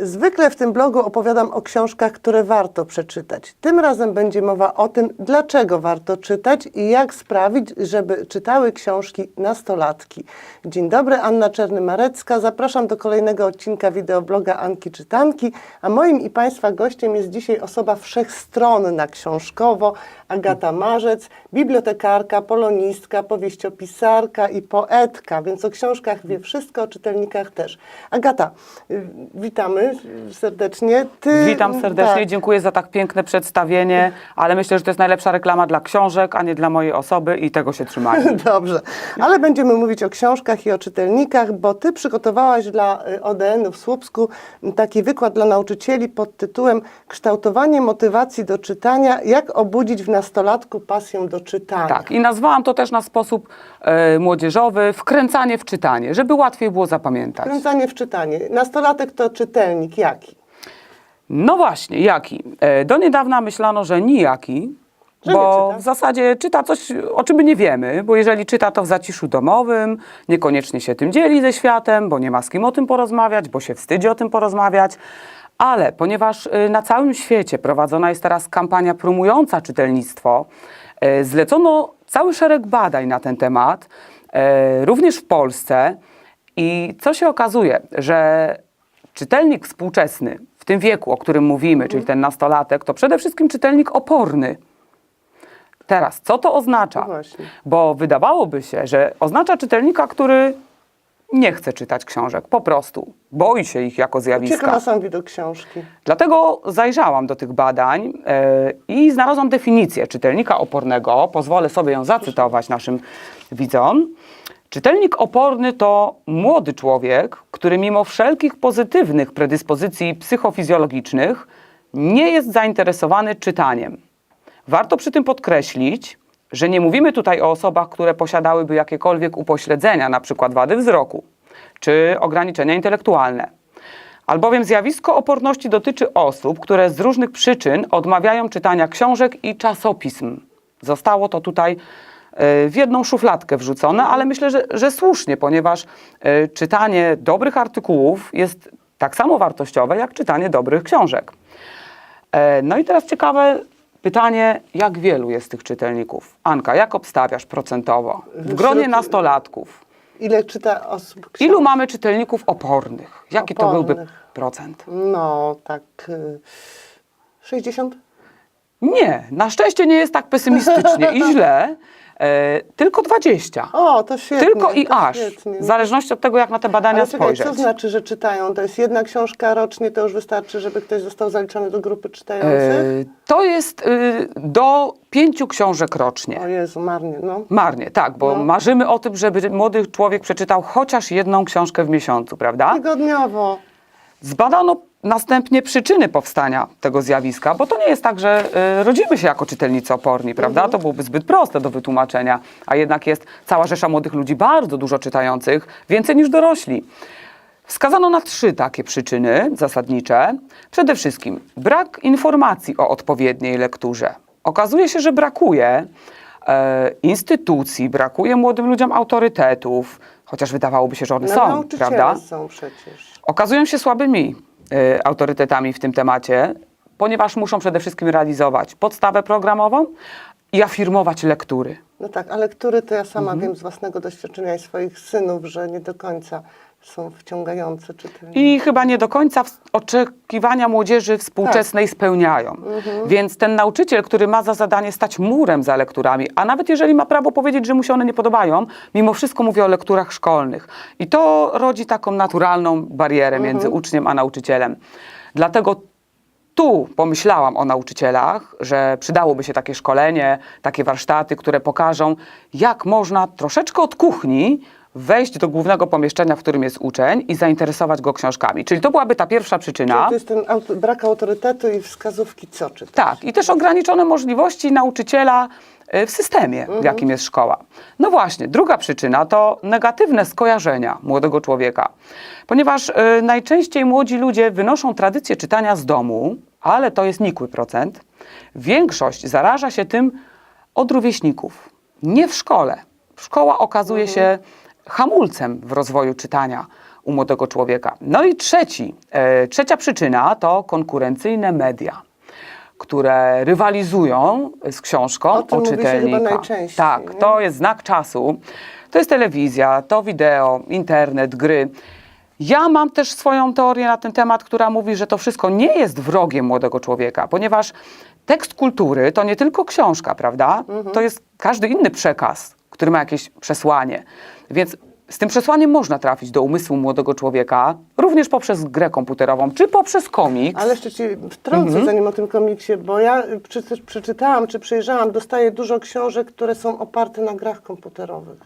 Zwykle w tym blogu opowiadam o książkach, które warto przeczytać. Tym razem będzie mowa o tym, dlaczego warto czytać i jak sprawić, żeby czytały książki nastolatki. Dzień dobry, Anna Czerny-Marecka. Zapraszam do kolejnego odcinka wideobloga Anki Czytanki, a moim i Państwa gościem jest dzisiaj osoba wszechstronna książkowo, Agata Marzec, bibliotekarka, polonistka, powieściopisarka i poetka, więc o książkach wie wszystko, o czytelnikach też. Agata, y, witamy serdecznie. Ty, Witam serdecznie, tak. dziękuję za tak piękne przedstawienie, ale myślę, że to jest najlepsza reklama dla książek, a nie dla mojej osoby i tego się trzymajmy. Dobrze, ale będziemy mówić o książkach i o czytelnikach, bo ty przygotowałaś dla y, ODN-u w Słupsku taki wykład dla nauczycieli pod tytułem Kształtowanie motywacji do czytania, jak obudzić w nastolatku pasję do czytania. Tak, i nazwałam to też na sposób e, młodzieżowy, wkręcanie w czytanie, żeby łatwiej było zapamiętać. Kręcanie w czytanie. Nastolatek to czytelnik jaki? No właśnie, jaki? E, do niedawna myślano, że nijaki, Że bo w zasadzie czyta coś, o czym my nie wiemy, bo jeżeli czyta to w zaciszu domowym, niekoniecznie się tym dzieli ze światem, bo nie ma z kim o tym porozmawiać, bo się wstydzi o tym porozmawiać. Ale ponieważ y, na całym świecie prowadzona jest teraz kampania promująca czytelnictwo, e, zlecono cały szereg badań na ten temat, e, również w Polsce. I co się okazuje, że czytelnik współczesny w tym wieku, o którym mówimy, czyli ten nastolatek, to przede wszystkim czytelnik oporny. Teraz, co to oznacza? No. Bo wydawałoby się, że oznacza czytelnika, który nie chce czytać książek, po prostu boi się ich jako Ucieka zjawiska. na sam widok książki. Dlatego zajrzałam do tych badań e, i znalazłam definicję czytelnika opornego. Pozwolę sobie ją zacytować naszym widzom. Czytelnik oporny to młody człowiek, który mimo wszelkich pozytywnych predyspozycji psychofizjologicznych nie jest zainteresowany czytaniem. Warto przy tym podkreślić, że nie mówimy tutaj o osobach, które posiadałyby jakiekolwiek upośledzenia, przykład wady wzroku czy ograniczenia intelektualne. Albowiem zjawisko oporności dotyczy osób, które z różnych przyczyn odmawiają czytania książek i czasopism. Zostało to tutaj w jedną szufladkę wrzucone, ale myślę, że, że słusznie, ponieważ e, czytanie dobrych artykułów jest tak samo wartościowe jak czytanie dobrych książek. E, No i teraz ciekawe pytanie, jak wielu jest tych czytelników? Anka, jak obstawiasz procentowo? W gronie nastolatków. Ile czyta osób książki? Ilu mamy czytelników opornych? Jaki to byłby Opornych. procent? No, tak... y, 60? Nie, na szczęście nie jest tak pesymistycznie i źle, e, tylko 20. O, to świetnie. tylko i aż. Świetnie. W zależności od tego, jak na te badania Ale czekaj, spojrzeć. co znaczy, że czytają? To jest jedna książka rocznie, to już wystarczy, żeby ktoś został zaliczony do grupy czytających? E, to jest y, do pięciu książek rocznie. O Jezu, marnie, no. Marnie, tak, bo No. marzymy o tym, żeby młody człowiek przeczytał chociaż jedną książkę w miesiącu, prawda? Tygodniowo. Zbadano następnie przyczyny powstania tego zjawiska, bo to nie jest tak, że y, rodzimy się jako czytelnicy oporni, prawda? To byłoby zbyt proste do wytłumaczenia, a jednak jest cała rzesza młodych ludzi bardzo dużo czytających, więcej niż dorośli. Wskazano na trzy takie przyczyny zasadnicze. Przede wszystkim brak informacji o odpowiedniej lekturze. Okazuje się, że brakuje e, instytucji, brakuje młodym ludziom autorytetów, chociaż wydawałoby się, że one No, są, prawda? są przecież. Okazują się słabymi y, autorytetami w tym temacie, ponieważ muszą przede wszystkim realizować podstawę programową i afirmować lektury. No tak, ale który to ja sama Mhm. wiem z własnego doświadczenia i swoich synów, że nie do końca są wciągające czytelniki. I chyba nie do końca oczekiwania młodzieży współczesnej Tak. spełniają. Mhm. Więc ten nauczyciel, który ma za zadanie stać murem za lekturami, a nawet jeżeli ma prawo powiedzieć, że mu się one nie podobają, mimo wszystko mówi o lekturach szkolnych. I to rodzi taką naturalną barierę Mhm. między uczniem a nauczycielem. Dlatego tu pomyślałam o nauczycielach, że przydałoby się takie szkolenie, takie warsztaty, które pokażą, jak można troszeczkę od kuchni wejść do głównego pomieszczenia, w którym jest uczeń i zainteresować go książkami. Czyli to byłaby ta pierwsza przyczyna. To jest ten auto, brak autorytetu i wskazówki, co czytać. Tak, i też ograniczone możliwości nauczyciela y, w systemie, w jakim jest szkoła. No właśnie, druga przyczyna to negatywne skojarzenia młodego człowieka, ponieważ y, najczęściej młodzi ludzie wynoszą tradycję czytania z domu, ale to jest nikły procent. Większość zaraża się tym od rówieśników, nie w szkole. Szkoła okazuje się hamulcem w rozwoju czytania. u młodego człowieka. No i trzeci, e, trzecia przyczyna to konkurencyjne media, które rywalizują z książką O tym o mówi się chyba czytelnika. najczęściej, tak, nie? to jest znak czasu. To jest telewizja, to wideo, internet, gry. Ja mam też swoją teorię na ten temat, która mówi, że to wszystko nie jest wrogiem młodego człowieka, ponieważ tekst kultury to nie tylko książka, prawda? Mhm. To jest każdy inny przekaz, który ma jakieś przesłanie. Więc z tym przesłaniem można trafić do umysłu młodego człowieka, również poprzez grę komputerową, czy poprzez komiks. Ale jeszcze ci wtrącę, Mhm. zanim o tym komiksie, bo ja y, przeczytałam, czy przejrzałam, dostaję dużo książek, które są oparte na grach komputerowych.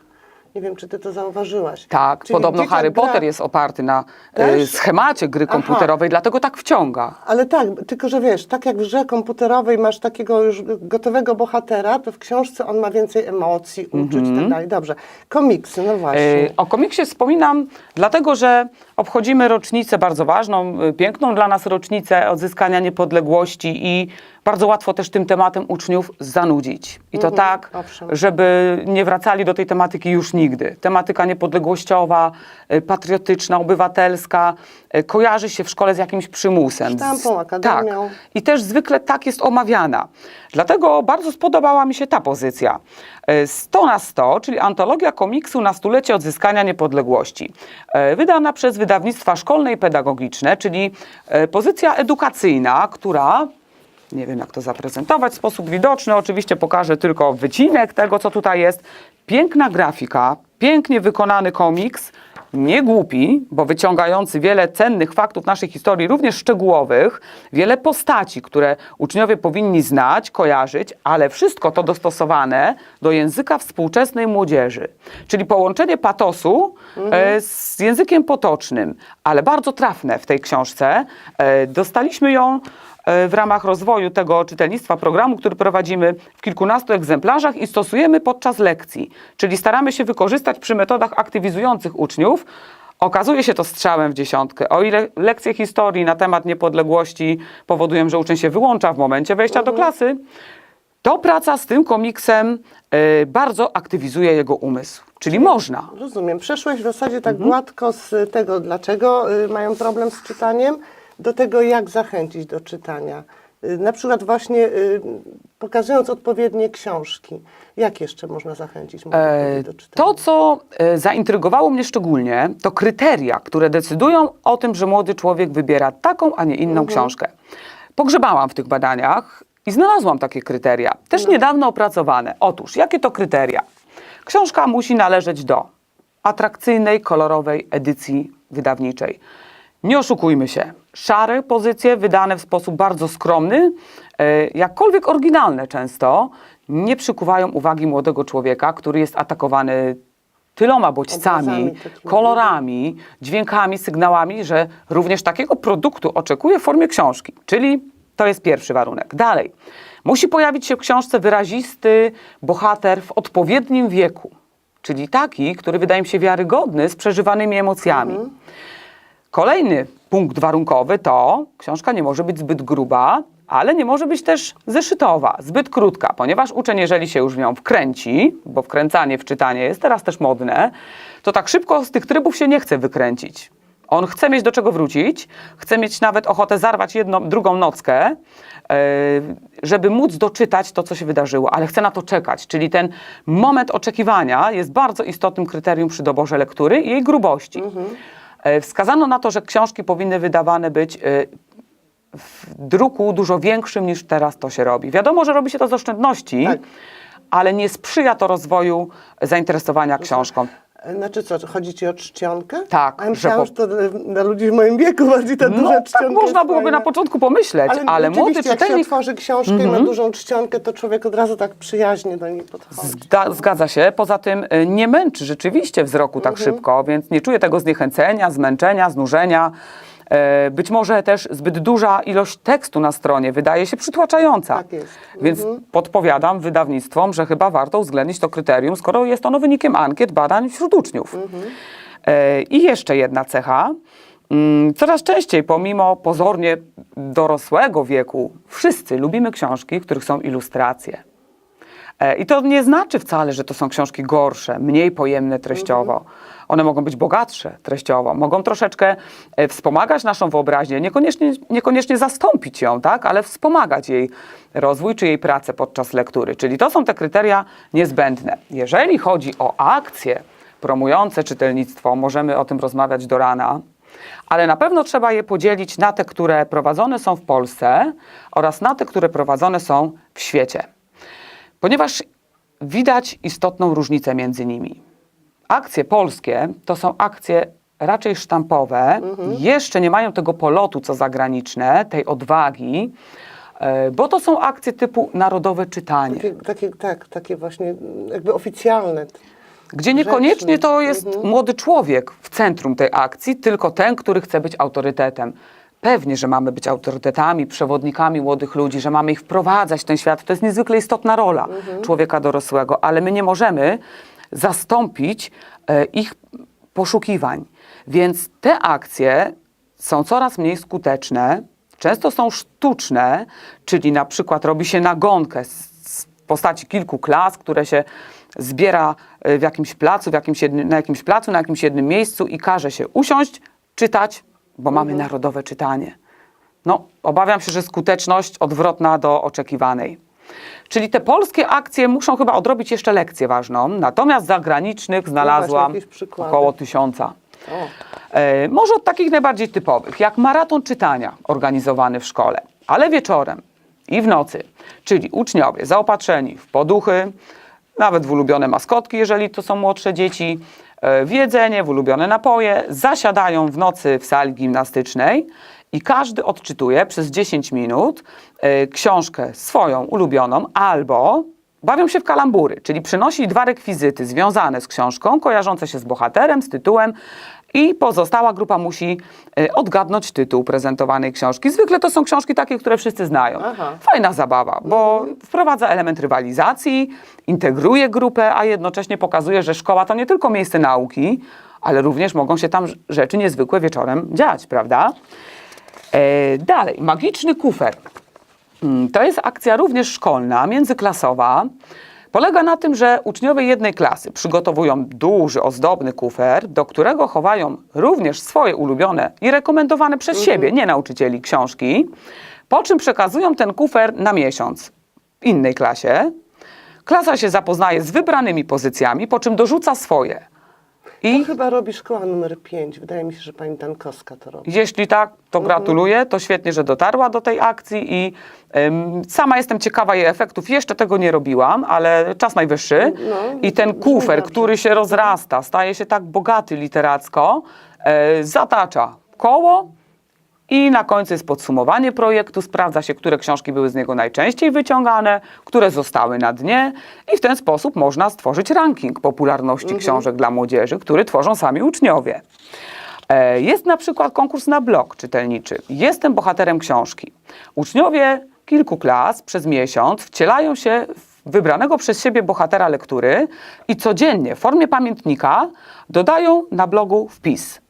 Nie wiem, czy ty to zauważyłaś. Tak, Czyli podobno Harry gra- Potter jest oparty na e, Też? schemacie gry Aha. komputerowej, dlatego tak wciąga. Ale tak, tylko że wiesz, tak jak w grze komputerowej masz takiego już gotowego bohatera, to w książce on ma więcej emocji, uczuć i tak dalej. Dobrze. Komiksy, no właśnie. E, O komiksie wspominam, dlatego że obchodzimy rocznicę bardzo ważną, y, piękną dla nas rocznicę odzyskania niepodległości i bardzo łatwo też tym tematem uczniów zanudzić. I to tak, owszem. żeby nie wracali do tej tematyki już nigdy. Tematyka niepodległościowa, y, patriotyczna, obywatelska y, kojarzy się w szkole z jakimś przymusem. Sztampą, akademią. Tak. I też zwykle tak jest omawiana. Dlatego bardzo spodobała mi się ta pozycja. E, 100 na 100, czyli antologia komiksu na stulecie odzyskania niepodległości. Wydana przez wydawnictwa szkolne i pedagogiczne, czyli pozycja edukacyjna, która nie wiem jak to zaprezentować w sposób widoczny. Oczywiście pokażę tylko wycinek tego, co tutaj jest. Piękna grafika, pięknie wykonany komiks, nie głupi, bo wyciągający wiele cennych faktów naszej historii, również szczegółowych, wiele postaci, które uczniowie powinni znać, kojarzyć, ale wszystko to dostosowane do języka współczesnej młodzieży. Czyli połączenie patosu e, z językiem potocznym, ale bardzo trafne w tej książce. E, dostaliśmy ją w ramach rozwoju tego czytelnictwa programu, który prowadzimy w kilkunastu egzemplarzach i stosujemy podczas lekcji. Czyli staramy się wykorzystać przy metodach aktywizujących uczniów. Okazuje się to strzałem w dziesiątkę. O ile lekcje historii na temat niepodległości powodują, że uczeń się wyłącza w momencie wejścia do klasy, to praca z tym komiksem e, bardzo aktywizuje jego umysł. Czyli można. Rozumiem. Przeszłeś w zasadzie tak Mhm. gładko z tego, dlaczego y, mają problem z czytaniem, do tego, jak zachęcić do czytania. Y, na przykład właśnie y, pokazując odpowiednie książki. Jak jeszcze można zachęcić młodych E, do czytania? To, co e, zaintrygowało mnie szczególnie, to kryteria, które decydują o tym, że młody człowiek wybiera taką, a nie inną książkę. Pogrzebałam w tych badaniach i znalazłam takie kryteria, też niedawno opracowane. Otóż, jakie to kryteria? Książka musi należeć do atrakcyjnej, kolorowej edycji wydawniczej. Nie oszukujmy się. Szare pozycje, wydane w sposób bardzo skromny, e, jakkolwiek oryginalne często, nie przykuwają uwagi młodego człowieka, który jest atakowany tyloma bodźcami, takimi. kolorami, dźwiękami, sygnałami, że również takiego produktu oczekuje w formie książki. Czyli to jest pierwszy warunek. Dalej. Musi pojawić się w książce wyrazisty bohater w odpowiednim wieku. Czyli taki, który wydaje mi się wiarygodny z przeżywanymi emocjami. Kolejny punkt warunkowy to książka nie może być zbyt gruba, ale nie może być też zeszytowa, zbyt krótka, ponieważ uczeń, jeżeli się już w nią wkręci, bo wkręcanie w czytanie jest teraz też modne, to tak szybko z tych trybów się nie chce wykręcić. On chce mieć do czego wrócić, chce mieć nawet ochotę zarwać jedną, drugą nockę, e, żeby móc doczytać to, co się wydarzyło, ale chce na to czekać. Czyli ten moment oczekiwania jest bardzo istotnym kryterium przy doborze lektury i jej grubości. E, Wskazano na to, że książki powinny wydawane być e, w druku dużo większym niż teraz to się robi. Wiadomo, że robi się to z oszczędności, Tak. ale nie sprzyja to rozwoju zainteresowania książką. E, Znaczy co, chodzi ci o czcionkę? Tak, A ja że myślałam, po- że to e, dla ludzi w moim wieku bardziej ta duża No, tak czcionka można jest byłoby fajna. na początku pomyśleć, ale, Ale, młody rzeczywiście, jak się czytelnik otworzy książkę i ma dużą czcionkę, to człowiek od razu tak przyjaźnie do niej podchodzi. Zda, zgadza się. Poza tym y, nie męczy rzeczywiście wzroku tak Mhm. szybko, więc nie czuję tego zniechęcenia, zmęczenia, znużenia. E, Być może też zbyt duża ilość tekstu na stronie wydaje się przytłaczająca. Tak jest. Więc podpowiadam wydawnictwom, że chyba warto uwzględnić to kryterium, skoro jest ono wynikiem ankiet, badań wśród uczniów. E, I jeszcze jedna cecha. Mm, Coraz częściej, pomimo pozornie dorosłego wieku, wszyscy lubimy książki, w których są ilustracje. E, I to nie znaczy wcale, że to są książki gorsze, mniej pojemne treściowo. One mogą być bogatsze treściowo, mogą troszeczkę e, wspomagać naszą wyobraźnię, niekoniecznie, niekoniecznie zastąpić ją, tak? ale wspomagać jej rozwój czy jej pracę podczas lektury. Czyli to są te kryteria niezbędne. Jeżeli chodzi o akcje promujące czytelnictwo, możemy o tym rozmawiać do rana, ale na pewno trzeba je podzielić na te, które prowadzone są w Polsce oraz na te, które prowadzone są w świecie. Ponieważ widać istotną różnicę między nimi. Akcje polskie to są akcje raczej sztampowe, jeszcze nie mają tego polotu co zagraniczne, tej odwagi, e, bo to są akcje typu narodowe czytanie. Takie, takie, tak, takie właśnie jakby oficjalne. Gdzie niekoniecznie to jest młody człowiek w centrum tej akcji, tylko ten, który chce być autorytetem. Pewnie, że mamy być autorytetami, przewodnikami młodych ludzi, że mamy ich wprowadzać w ten świat. To jest niezwykle istotna rola człowieka dorosłego, ale my nie możemy zastąpić e, ich poszukiwań. Więc te akcje są coraz mniej skuteczne, często są sztuczne, czyli na przykład robi się nagonkę z z postaci kilku klas, które się zbiera e, w jakimś placu, w jakimś jednym, na jakimś placu, na jakimś jednym miejscu i każe się usiąść, czytać, bo mamy narodowe czytanie. No, obawiam się, że skuteczność odwrotna do oczekiwanej. Czyli te polskie akcje muszą chyba odrobić jeszcze lekcję ważną, natomiast zagranicznych znalazłam około tysiąca. E, może od takich najbardziej typowych, jak maraton czytania organizowany w szkole, ale wieczorem i w nocy, czyli uczniowie zaopatrzeni w poduchy, nawet w ulubione maskotki, jeżeli to są młodsze dzieci, w jedzenie, w ulubione napoje, zasiadają w nocy w sali gimnastycznej i każdy odczytuje przez 10 minut e, książkę swoją ulubioną albo Bawią się w kalambury, czyli przynosi dwa rekwizyty związane z książką, kojarzące się z bohaterem, z tytułem i pozostała grupa musi e, odgadnąć tytuł prezentowanej książki. Zwykle to są książki takie, które wszyscy znają. Aha. Fajna zabawa, bo wprowadza element rywalizacji, integruje grupę, a jednocześnie pokazuje, że szkoła to nie tylko miejsce nauki, ale również mogą się tam rzeczy niezwykłe wieczorem dziać, prawda? E, dalej, magiczny kufer. Mm, To jest akcja również szkolna, międzyklasowa. Polega na tym, że uczniowie jednej klasy przygotowują duży, ozdobny kufer, do którego chowają również swoje ulubione i rekomendowane przez siebie, nie nauczycieli, książki, po czym przekazują ten kufer na miesiąc innej klasie. Klasa się zapoznaje z wybranymi pozycjami, po czym dorzuca swoje. I to chyba robi szkoła numer 5. Wydaje mi się, że pani Dankowska to robi. Jeśli tak, to gratuluję. To świetnie, że dotarła do tej akcji i em, sama jestem ciekawa jej efektów. Jeszcze tego nie robiłam, ale czas najwyższy. No, I ten brzmi kufer, dobrze. który się rozrasta, staje się tak bogaty literacko, e, zatacza koło i na końcu jest podsumowanie projektu. Sprawdza się, które książki były z niego najczęściej wyciągane, które zostały na dnie i w ten sposób można stworzyć ranking popularności książek dla młodzieży, który tworzą sami uczniowie. E, Jest na przykład konkurs na blog czytelniczy. Jestem bohaterem książki. Uczniowie kilku klas przez miesiąc wcielają się w wybranego przez siebie bohatera lektury i codziennie w formie pamiętnika dodają na blogu wpis.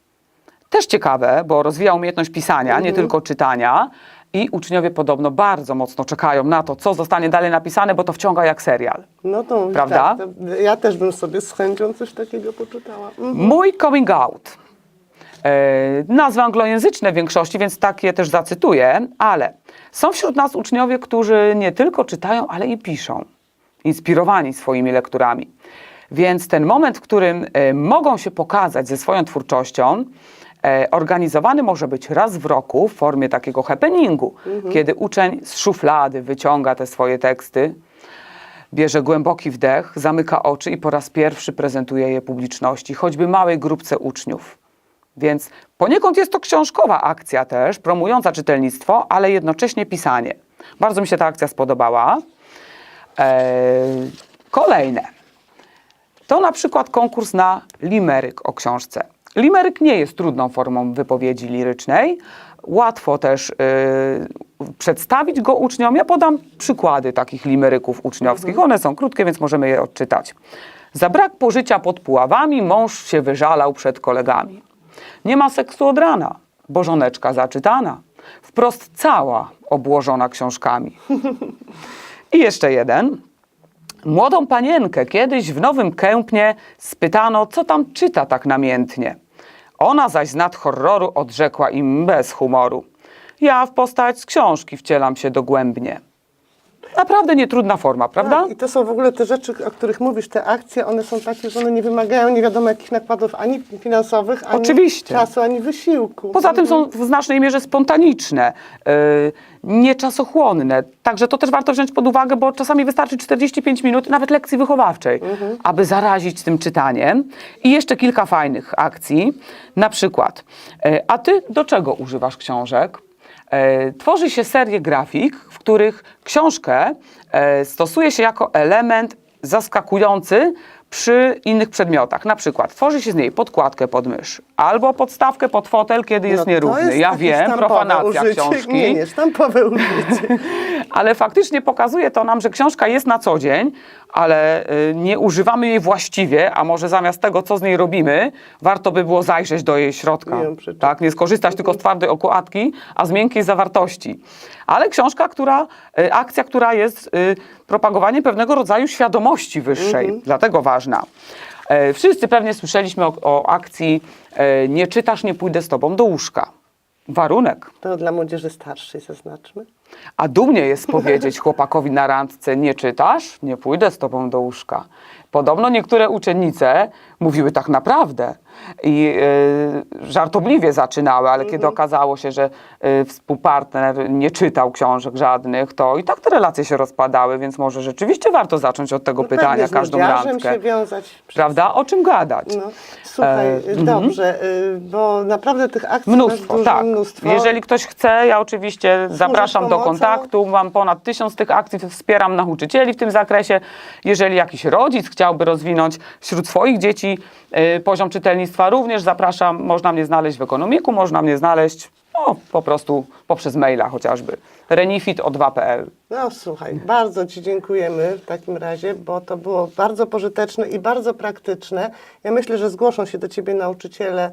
Też ciekawe, bo rozwija umiejętność pisania, nie tylko czytania. I uczniowie podobno bardzo mocno czekają na to, co zostanie dalej napisane, bo to wciąga jak serial. No to Prawda? Tak, to ja też bym sobie z chęcią coś takiego poczytała. Mm. Mój coming out. E, nazwy anglojęzyczne w większości, więc tak je też zacytuję, ale są wśród nas uczniowie, którzy nie tylko czytają, ale i piszą, inspirowani swoimi lekturami. Więc ten moment, w którym e, mogą się pokazać ze swoją twórczością, organizowany może być raz w roku w formie takiego happeningu, kiedy uczeń z szuflady wyciąga te swoje teksty, bierze głęboki wdech, zamyka oczy i po raz pierwszy prezentuje je publiczności, choćby małej grupce uczniów. Więc poniekąd jest to książkowa akcja też, promująca czytelnictwo, ale jednocześnie pisanie. Bardzo mi się ta akcja spodobała. Eee, kolejne. To na przykład konkurs na limeryk o książce. Limeryk nie jest trudną formą wypowiedzi lirycznej. Łatwo też y, przedstawić go uczniom. Ja podam przykłady takich limeryków uczniowskich. One są krótkie, więc możemy je odczytać. Za brak pożycia pod Puławami mąż się wyżalał przed kolegami. Nie ma seksu od rana, bo żoneczka zaczytana. Wprost cała obłożona książkami. I jeszcze jeden. Młodą panienkę kiedyś w Nowym Kępnie spytano, co tam czyta tak namiętnie. Ona zaś z nad horroru odrzekła im bez humoru. Ja w postać z książki wcielam się dogłębnie. Naprawdę nietrudna forma, prawda? Tak, I to są w ogóle te rzeczy, o których mówisz, te akcje, one są takie, że one nie wymagają nie wiadomo jakich nakładów ani finansowych, ani Oczywiście. czasu, ani wysiłku. Poza tym są w znacznej mierze spontaniczne, yy, nieczasochłonne. Także to też warto wziąć pod uwagę, bo czasami wystarczy 45 minut, nawet lekcji wychowawczej, aby zarazić tym czytaniem. I jeszcze kilka fajnych akcji. Na przykład, yy, a ty do czego używasz książek? Yy, Tworzy się serię grafik, w których książkę yy, stosuje się jako element zaskakujący przy innych przedmiotach. Na przykład tworzy się z niej podkładkę pod mysz albo podstawkę pod fotel, kiedy jest No, nierówny. jest ja wiem, profanacja użycie. książki, Nie, nie, sztampowe użycie. ale faktycznie pokazuje to nam, że książka jest na co dzień, ale y, nie używamy jej właściwie, a może zamiast tego, co z niej robimy, warto by było zajrzeć do jej środka. Przeczytać. tak? Nie skorzystać tylko z twardej okładki, a z miękkiej zawartości. Ale książka, która, y, akcja, która jest y, propagowaniem pewnego rodzaju świadomości wyższej, dlatego ważna. E, Wszyscy pewnie słyszeliśmy o, o akcji e, Nie czytasz, nie pójdę z tobą do łóżka. Warunek. To dla młodzieży starszej zaznaczmy. A dumnie jest powiedzieć chłopakowi na randce, nie czytasz, nie pójdę z tobą do łóżka. Podobno niektóre uczennice mówiły tak naprawdę i e, żartobliwie zaczynały, ale kiedy okazało się, że e, współpartner nie czytał książek żadnych, to i tak te relacje się rozpadały, więc może rzeczywiście warto zacząć od tego No pytania pewnie, z każdą młodzieżem randkę. się wiązać. Prawda? O czym gadać? No, słuchaj, E, mhm. dobrze, y, bo naprawdę tych akcji Mnóstwo, masz dużo, tak. mnóstwo. Jeżeli ktoś chce, ja oczywiście zapraszam do pomocą. kontaktu. Mam ponad tysiąc tych akcji, wspieram nauczycieli w tym zakresie. Jeżeli jakiś rodzic chciałby rozwinąć wśród swoich dzieci y, poziom czytelnictwa, również zapraszam. Można mnie znaleźć w ekonomiku, można mnie znaleźć no, po prostu poprzez maila chociażby. renifit o 2.pl. No słuchaj, bardzo Ci dziękujemy w takim razie, bo to było bardzo pożyteczne i bardzo praktyczne. Ja myślę, że zgłoszą się do Ciebie nauczyciele,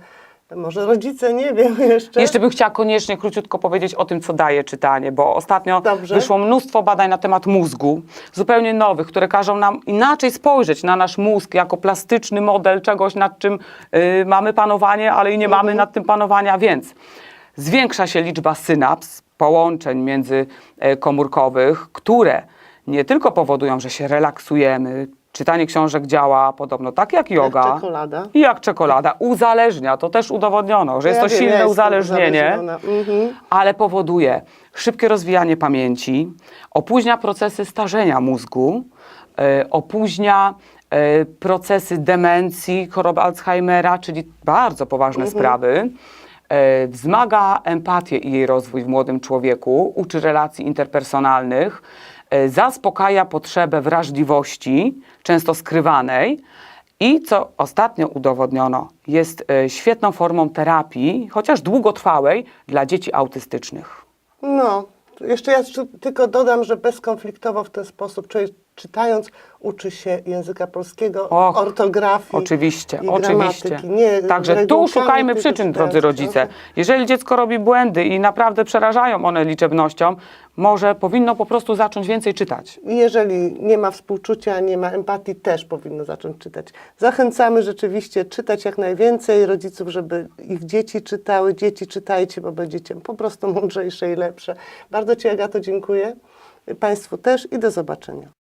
może rodzice, nie wiem jeszcze. Jeszcze bym chciała koniecznie króciutko powiedzieć o tym, co daje czytanie, bo ostatnio Dobrze. wyszło mnóstwo badań na temat mózgu, zupełnie nowych, które każą nam inaczej spojrzeć na nasz mózg jako plastyczny model czegoś, nad czym y, mamy panowanie, ale i nie mamy nad tym panowania, więc zwiększa się liczba synaps, połączeń międzykomórkowych, które nie tylko powodują, że się relaksujemy, czytanie książek działa podobno tak jak yoga. czekolada. I jak czekolada. Uzależnia, to też udowodniono, że jest Ja to wiem, silne ja uzależnienie. Mhm. ale powoduje szybkie rozwijanie pamięci, opóźnia procesy starzenia mózgu, e, opóźnia e, procesy demencji, choroby Alzheimera, czyli bardzo poważne sprawy. E, wzmaga empatię i jej rozwój w młodym człowieku, uczy relacji interpersonalnych, zaspokaja potrzebę wrażliwości, często skrywanej, i co ostatnio udowodniono, jest e, świetną formą terapii, chociaż długotrwałej, dla dzieci autystycznych. No, jeszcze ja tylko dodam, że bezkonfliktowo w ten sposób czytając uczy się języka polskiego, Och, ortografii. Oczywiście, oczywiście. Nie Także tu szukajmy przyczyn, drodzy rodzice. Jeżeli dziecko robi błędy i naprawdę przerażają one liczebnością, może powinno po prostu zacząć więcej czytać. Jeżeli nie ma współczucia, nie ma empatii, też powinno zacząć czytać. Zachęcamy rzeczywiście czytać jak najwięcej rodziców, żeby ich dzieci czytały. Dzieci czytajcie, bo będziecie po prostu mądrzejsze i lepsze. Bardzo Ci, Agato, dziękuję. Państwu też i do zobaczenia.